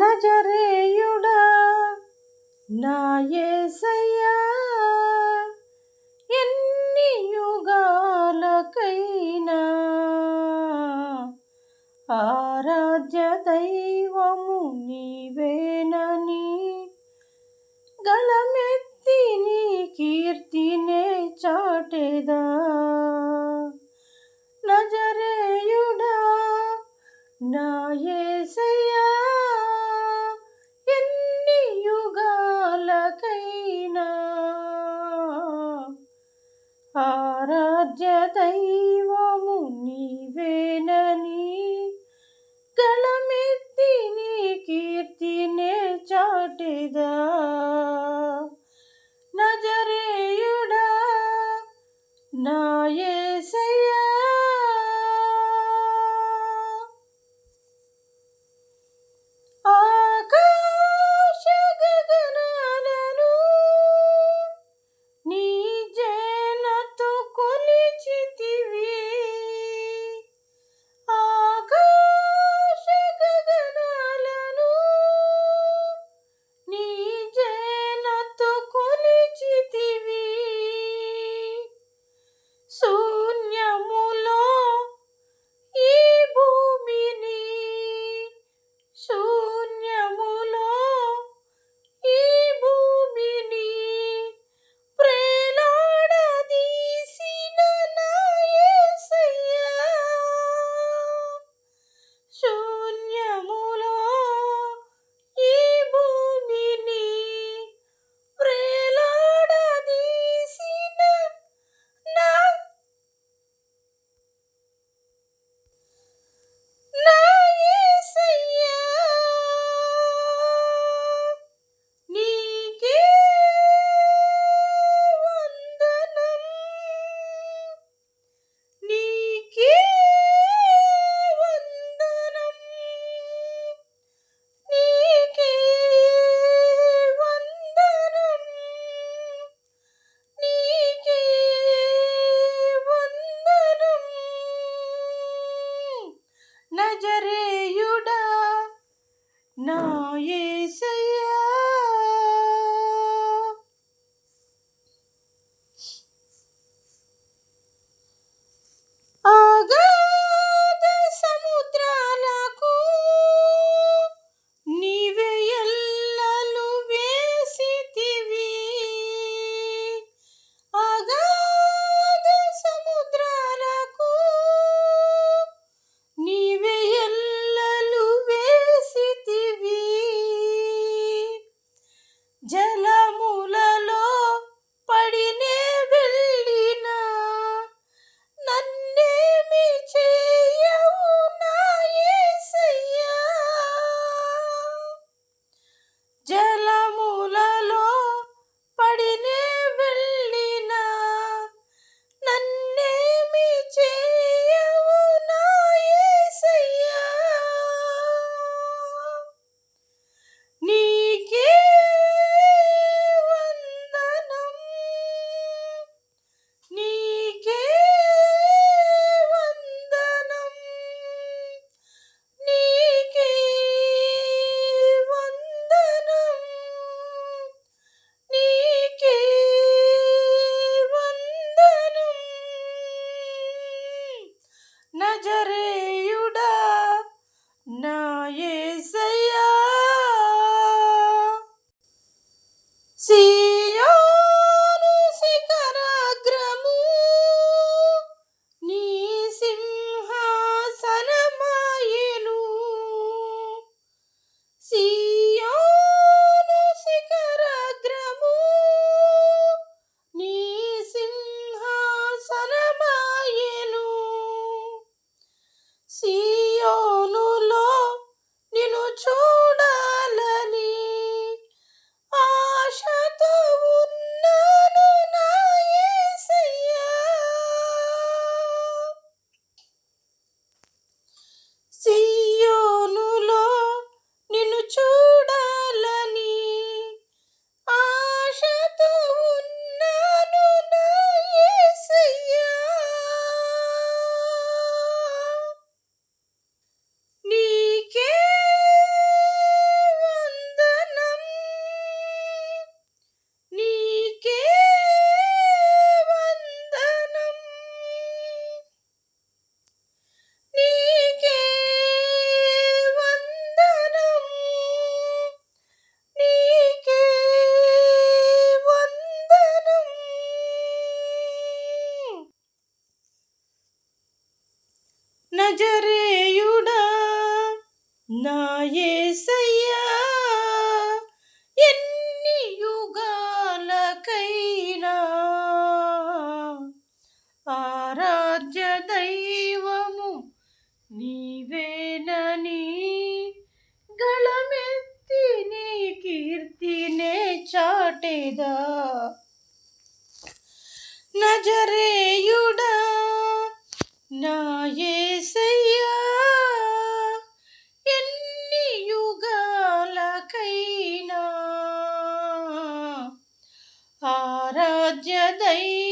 నజరేయుడా నా ఏసయ్యా ఎన్ని యుగాలకైనా ఆరాధ్య దైవము నీవేనని గళమెత్తి నీ కీర్తినే చాటేదా. ఆరాధ్య దైవము నీవేనని కలమెత్తి నీ కీర్తినే చాటిదా. నజరేయుడా నా ఏసయ్య సియోను శిఖరాగ్రము. నీ సింహాసనమాయను. సియోను శిఖరాగ్రము. నీ సింహాసనమాయను. సియోను చాటేదా నజరేయుడా నా యేసయ్యా ఎన్ని యుగాలకైనా ఆరాధ్య దైవము